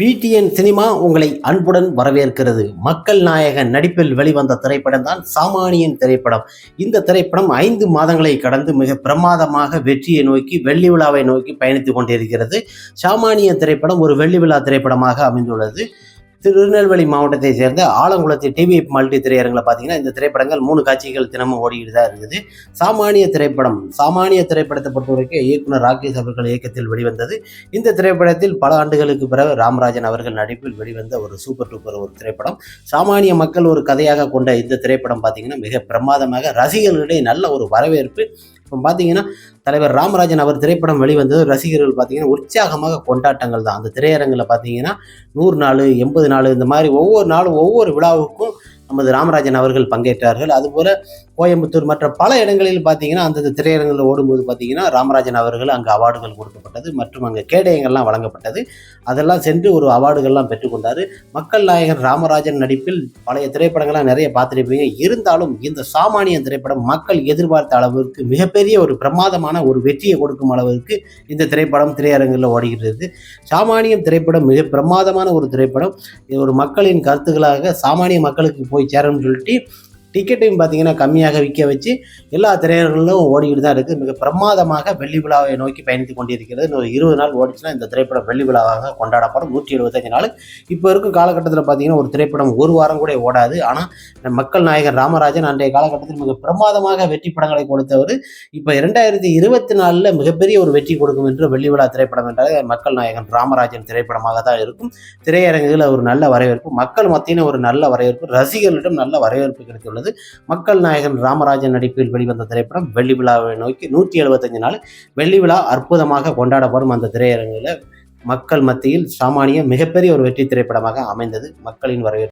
PTN cinema உங்களை அன்புடன் வரவேற்கிறது. மக்கள் நாயகன் நடிப்பில் வெளிவந்த திரைப்படம் தான் சாமானியன் திரைப்படம். இந்த திரைப்படம் ஐந்து மாதங்களை கடந்து மிக பிரமாதமாக வெற்றியை நோக்கி வெள்ளி விழாவை நோக்கி பயணித்துக் கொண்டிருக்கிறது. சாமானியன் திரைப்படம் ஒரு வெள்ளி விழா திரைப்படமாக அமைந்துள்ளது. திருநெல்வேலி மாவட்டத்தை சேர்ந்த ஆலங்குளத்து டிவி மல்டி திரையரங்கில் பார்த்தீங்கன்னா இந்த திரைப்படங்கள் மூணு காட்சிகள் தினமும் ஓடிக்கிட்டு தான் இருக்குது. சாமானிய திரைப்படம் சாமானிய திரைப்படத்தை பொறுத்தவரைக்கும் இயக்குனர் ராகேஷ் அவர்கள் இயக்கத்தில் வெளிவந்தது. இந்த திரைப்படத்தில் பல ஆண்டுகளுக்கு பிறகு ராமராஜன் அவர்கள் நடிப்பில் வெளிவந்த ஒரு சூப்பர் டூப்பர் ஒரு திரைப்படம். சாமானிய மக்கள் ஒரு கதையாக கொண்ட இந்த திரைப்படம் பார்த்தீங்கன்னா மிக பிரமாதமாக ரசிகர்களிடையே நல்ல ஒரு வரவேற்பு இப்போ பார்த்தீங்கன்னா தலைவர் ராமராஜன் அவர் திரைப்படம் வெளிவந்தது ரசிகர்கள் பார்த்தீங்கன்னா உற்சாகமாக கொண்டாட்டங்கள் தான். அந்த திரையரங்கில் பார்த்தீங்கன்னா நூறு நாள் எண்பது நாள் இந்த மாதிரி ஒவ்வொரு நாளும் ஒவ்வொரு விழாவுக்கும் நமது ராமராஜன் அவர்கள் பங்கேற்றார்கள். அதுபோல் கோயம்புத்தூர் மற்ற பல இடங்களில் பார்த்தீங்கன்னா அந்தந்த திரையரங்கில் ஓடும்போது பார்த்தீங்கன்னா ராமராஜன் அவர்கள் அங்கே அவார்டுகள் கொடுக்கப்பட்டது மற்றும் அங்கே கேடயங்கள்லாம் வழங்கப்பட்டது. அதெல்லாம் சென்று ஒரு அவார்டுகள்லாம் பெற்றுக்கொண்டார் மக்கள் நாயகர் ராமராஜன் நடிப்பில் பழைய திரைப்படங்கள்லாம் நிறைய பார்த்துருப்பீங்க. இருந்தாலும் இந்த சாமானியன் திரைப்படம் மக்கள் எதிர்பார்த்த அளவிற்கு மிகப்பெரிய ஒரு பிரமாதமான ஒரு வெற்றியை கொடுக்கும் அளவிற்கு இந்த திரைப்படம் திரையரங்கில் ஓடுகிறது சாமானியம் திரைப்படம் மிக பிரமாதமான ஒரு திரைப்படம். இது ஒரு மக்களின் கருத்துக்களாக சாமானிய மக்களுக்கு போய் சேரணும்னு சொல்லிட்டு டிக்கெட்டையும் பார்த்தீங்கன்னா கம்மியாக விற்க வச்சு எல்லா திரையரங்களிலும் ஓடிக்கிட்டு தான் இருக்குது மிக பிரமாதமாக வெள்ளி விழாவை நோக்கி பயணித்து கொண்டிருக்கிறது. இன்னும் இருபது நாள் ஓடிச்சுன்னா இந்த திரைப்படம் வெள்ளி விழாவாக கொண்டாடப்படும். நூற்றி எழுபத்தஞ்சு நாள் இப்போ இருக்கும் காலகட்டத்தில் பார்த்தீங்கன்னா ஒரு திரைப்படம் ஒரு வாரம் கூட ஓடாது. ஆனால் மக்கள் நாயகர் ராமராஜன் அன்றைய காலகட்டத்தில் மிக பிரமாதமாக வெற்றி படங்களை கொடுத்தவர். இப்போ இரண்டாயிரத்தி இருபத்தி நாலில் மிகப்பெரிய ஒரு வெற்றி கொடுக்கும் என்று வெள்ளி விழா திரைப்படம் என்றால் மக்கள் நாயகன் ராமராஜன் திரைப்படமாக தான் இருக்கும். திரையரங்குகளில் ஒரு நல்ல வரவேற்பு மக்கள் மத்தியில் ஒரு நல்ல வரவேற்பு ரசிகர்களிடம் நல்ல வரவேற்பு கிடைத்துள்ளது. மக்கள் நாயகன் ராமராஜன் நடிப்பில் வெளிவந்த திரைப்படம் வெள்ளி விழாவை நோக்கி நூற்றி எழுபத்தஞ்சு நாள் வெள்ளி விழா அற்புதமாக கொண்டாடப்படும் அந்த திரையரங்கில் மக்கள் மத்தியில் சாமானிய மிகப்பெரிய ஒரு வெற்றி திரைப்படமாக அமைந்தது மக்களின் வரவேற்பு.